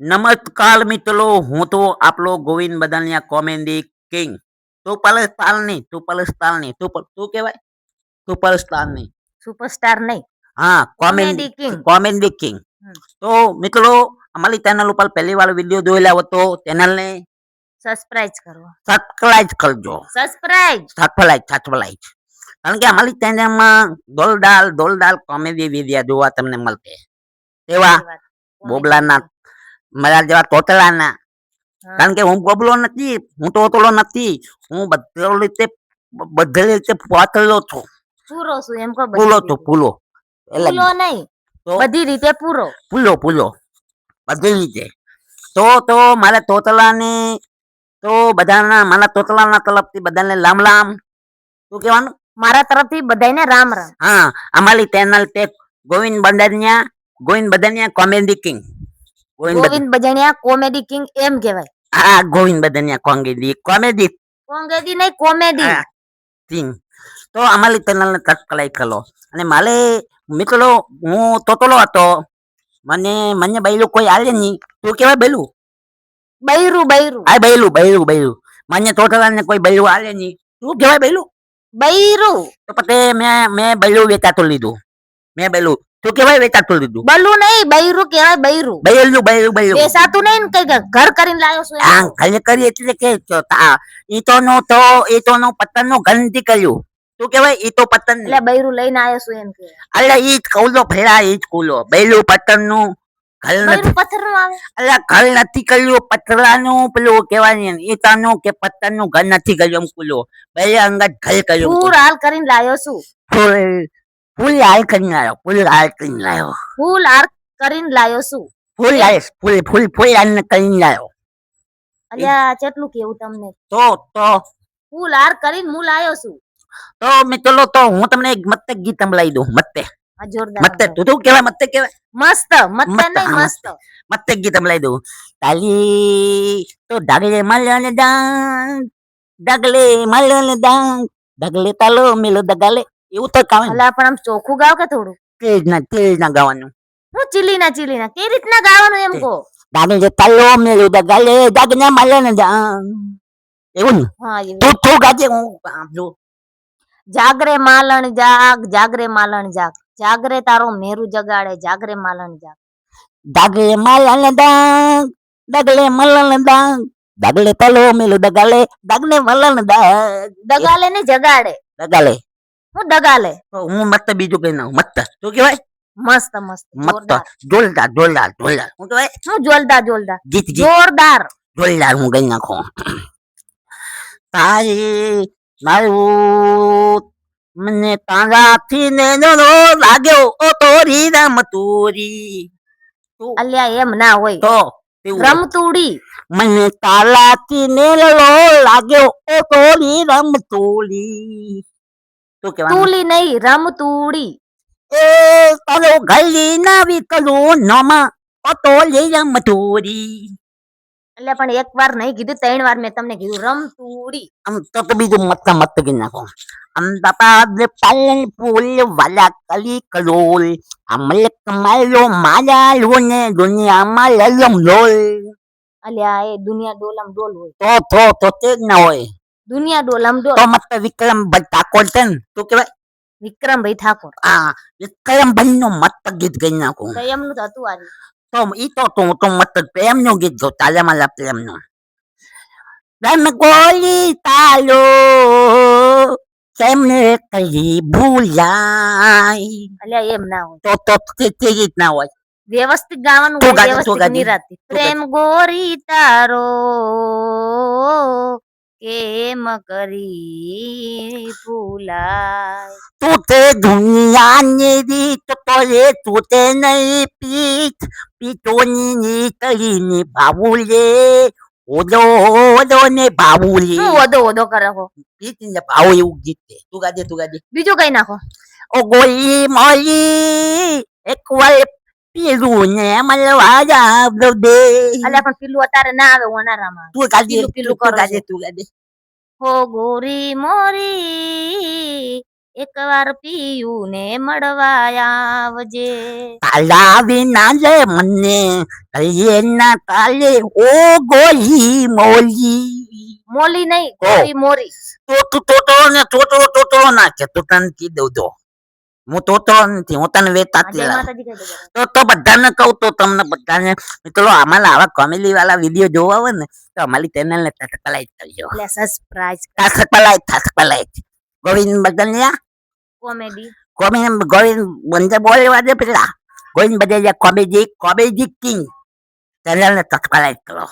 નમસ્કાર મિત્રો હું તો આપણો Govind Badaniya comedy king. Super સ્ટારની super સ્ટારની સુપર શું કહેવાય? સુપર સ્ટારની સુપરસ્ટાર નહીં. હા કોમેડી king. Comedy king. તો મિત્રો અમારી ચેનલ ઉપર પહેલી વાર વીડિયો જોયેલા હો તો ચેનલ ને સબસ્ક્રાઇબ કરો. સબસ્ક્રાઇબ કરજો. સબસ્ક્રાઇબ સબસ્ક્રાઇબ સબસ્ક્રાઇબ કારણ કે અમારી ચેનલમાં દોલડાલ દોલડાલ કોમેડી વીડિયો જોવા તમને મળશે. તેવા બોબલાના મારા જેવા તોતલાના કારણ કે હું બબલો નથી હું તોતલો નથી હું બધો રીતે બધી રીતે પાતળો છું. પૂરો છું એમ કહો રીતે. છું પૂલો. એટલે પૂરો નહીં તો બધી રીતે પૂરો. પૂલો પૂલો. બધી રીતે. તો તો મારા તોતલાની તો બધાના મારા તોતલાના તરફથી બધાને લામ લામ શું કહેવાનું? મારા તરફથી બધાને રામ રામ. હા અમારી ચેનલ તે Govind Bandaniya Govind Badaniya comedy king Govind Bajaniya comedy king એમ કહેવાય. હા ગોવિંદ બજાણિયા કોમેડી કોમેડી. કોંગેડી નહીં કોમેડી. કિંગ. તો અમારી ચેનલને સબસ્ક્રાઇબ કરો અને મારે મિત્રો હું તોતલો હતો. મને મને બૈલું કોઈ આલે નહીં. તું કેવાય બૈલું બૈરું બૈરું. આ બૈલું બૈલું બૈરું. મને તોતલાને કોઈ બૈલું આલે નહીં. તું કેવાય બૈલું બૈરું. તો પછી મેં મેં બૈલું વેચાતું લીધું. મેં બૈલું તું કેવાય વેચાતું લીધું બલું નહીં બૈરું કેવાય બૈરું. બૈલું બૈલું બૈલું બેસાતું નહીં ને કઈ ઘર કરીને લાવ્યો છું હા ઘર કરી એટલે કે ઈ તો નો તો ઈંટો નો પતન નો ઘર કર્યું. શું કેવાય? ઈ તો પતન એટલે બૈરું લઈને આવ્યો છું એમ કે. અલ્યા ઈ જ કઉલો ફેરા ઈ કુલો. બૈરું પથ્થરનું ઘર નથી કર્યું પતરા નું પેલું કેવાય ને નું કે પતંગનું ઘર નથી કર્યું એમ કુલો. બે અંગત ઘર કર્યું. પૂર હાલ કરીને લાવ્યો છું. ફૂલ હાલ કરીને લાવ્યો ફૂલ હાલ કરીને લાયો. ફૂલ હાર કરીને લાવ્યો શું? ફૂલ હાલ ફૂલ ફૂલ ફૂલ હાલ કરીને લાવ્યો અલ્યા કેટલું કેવું તમને. તો તો. ફૂલ હાર કરીને હું લાવ્યો છું તો મેં મિત્રો તો હું તમને એક મત્તે ગીત સંભળાવી દઉં મત્તે મત્તે તું તું કેવાય મત્તે કેવાય મસ્ત મત્તે મસ્ત. મત્તે ગીત સંભળાવી દઉં. તાલી તો ડાગલે મલન ડાંગ ડગલે મલન ડાંગ ડગલે તાલો મેલો દગાલે. એવું તો ગાવે અલા પણ આમ ચોખ્ખું ગાવ કે થોડું? તે રીતના તે રીતના ગાવાનું. હું ચીલીના ચીલીના તે રીતના ગાવાનું એમ કહો. દાદી જે તલ્લો મેળ્યું તો ગાલે દાગને માલે ને એવું ને? હા તું તું ગાજે હું આમ જો. જાગરે માલણ જાગ જાગરે માલણ જાગ. જાગરે તારો મેરુ જગાડે જાગરે માલણ જાગ. દાગલે માલણ દાગ દગલે મલણ દાગ. દગલે તલો મેલું દગાલે દગને મલણ દાગ. દગાલે ને જગાડે. દગાલે. હું દગાલે તો હું મત બીજું કઈ ના મત શું કેવાય મસ્ત મસ્ત. મત જોલદાર જોલદાર હું કેવાય શું જોલદાર જોલદાર ગીત જોરદાર. જોરદાર હું ગઈ નાખો. તારી મારું મને તારાથી નેનો લાગ્યો. ઓ તોરી રામ તોરી અલ્યા એમ ના હોય. તો રમતુડી. મને તારાથી નેલો લાગ્યો. ઓ તોરી રામ તોરી શું કહેવાનું? તુલી નહીં રમતુડી એ તારો ગલી ના વિકલો નમા ઓ લઈ રામ એટલે પણ એક વાર નહીં કીધું ત્રણ વાર મેં તમને કીધું રમતુડી આમ તો તો બીજું મત મત કરી નાખો. અમદાવાદ પાલન પુલ વાલા કલી કલોલ. અમલ કમાયો માયા લોને દુનિયામાં લલમ લોલ. અલ્યા એ દુનિયા ડોલમ ડોલ હોય. તો તો તો તે જ ના હોય. દુનિયા ડોલમ ડોલ તો મત વિક્રમ ભાઈ ઠાકોર છે ને તું કેવાય વિક્રમભાઈ ઠાકોર. હા વિક્રમ ભાઈ નો મત ગીત ગઈ નાખું. તો એમનું તો હતું આજે. તો ઈ તો તું તો મત પ્રેમનું ગીત જો તાલે માલા પ્રેમનું રન ગોલી તાલો તેમને કઈ ભૂલાય? અલ્યા એમ ના હોય. તો તો તે ગીત ના હોય. વ્યવસ્થિત ગાવાનું વ્યવસ્થિત. નિરાંતે. પ્રેમ ગોરી તારો કેમ કરી ભૂલાય? તૂટે દુનિયાની રીત તો તૂટે નહીં પીઠ. પીટોની ની તળીની ભાવુલે ઓદો ઓદો ને ભાવુલે શું ઓદો ઓદો કરે છો? પીઠ ને ભાવ એવું ગીત છે. તું ગાજે તું ગાજે. બીજું કઈ નાખો. ઓ ગોલી મોલી એક વાર પીલું ને મળવા જાવ દે. અલ્યા પણ પેલું અત્યારે ના આવે ઓનારામાં તું ગાજે પીલું તું કરો છો. તું ગાજે. હો ગોરી મોરી એકવાર પીયું ને મળવા આવજે. તાલા વિના લે મને કહીએ ના તાલે ઓ ગોલી મોલી. મોલી નહીં. ગોરી મોરી. તો તું તોતરો ને તોતરો તોતરો ના કે તન કી તો. હું તોતરો નથી હું તને વેતાતી. તો તો બધાને કહું તો તમને બધાને. મિત્રો અમારા આવા કોમેડી વાળા વીડિયો જોવા હોય ને તો અમારી ચેનલ ને તટકલાઈ કરજો. Subscribe subscribe Govind Bagaliya comedy Govind Govind બંધ બોલવા દે પેલા. Govind Bagaliya comedy comedy king channel ને સબસ્ક્રાઇબ કરો.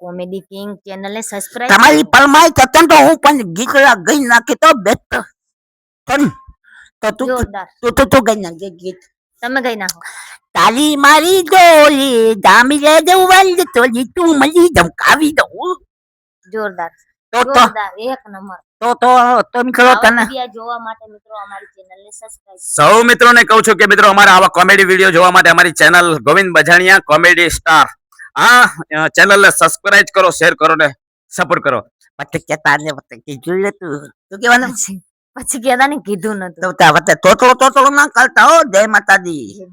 કોમેડી કિંગ ચેનલ ને સબસ્ક્રાઇબ તમારી પરમાઈ થતા તો હું પણ ગીત ગઈ નાખી તો બેસ્ટ. પણ તો તું જોરદાર. તો તું તું ગઈ નાખજે ગીત. તમે ગઈ નાખો. તાલી મારી ડોલી જામી રે દેવલ તોલી તું મળી ધમકાવી દઉં. જોરદાર. તો તો એક નંબર. તો તો તો મિત્રો તને. જોવા માટે મિત્રો અમારી ચેનલ ને સબસ્ક્રાઇબ સૌ મિત્રોને કહું છું કે મિત્રો અમારા આવા કોમેડી વીડિયો જોવા માટે અમારી channel Govind Bajaniya comedy star આ ચેનલ ને સબસ્ક્રાઇબ કરો શેર કરો ને સપોર્ટ કરો. પછી કે તારે પછી કીધું લે તું. કેવાનું કહેવાનું? પછી પછી કેદાને કીધું નતું. તો તા વતે તોતરો તોતરો ના કરતા હો જય માતાજી.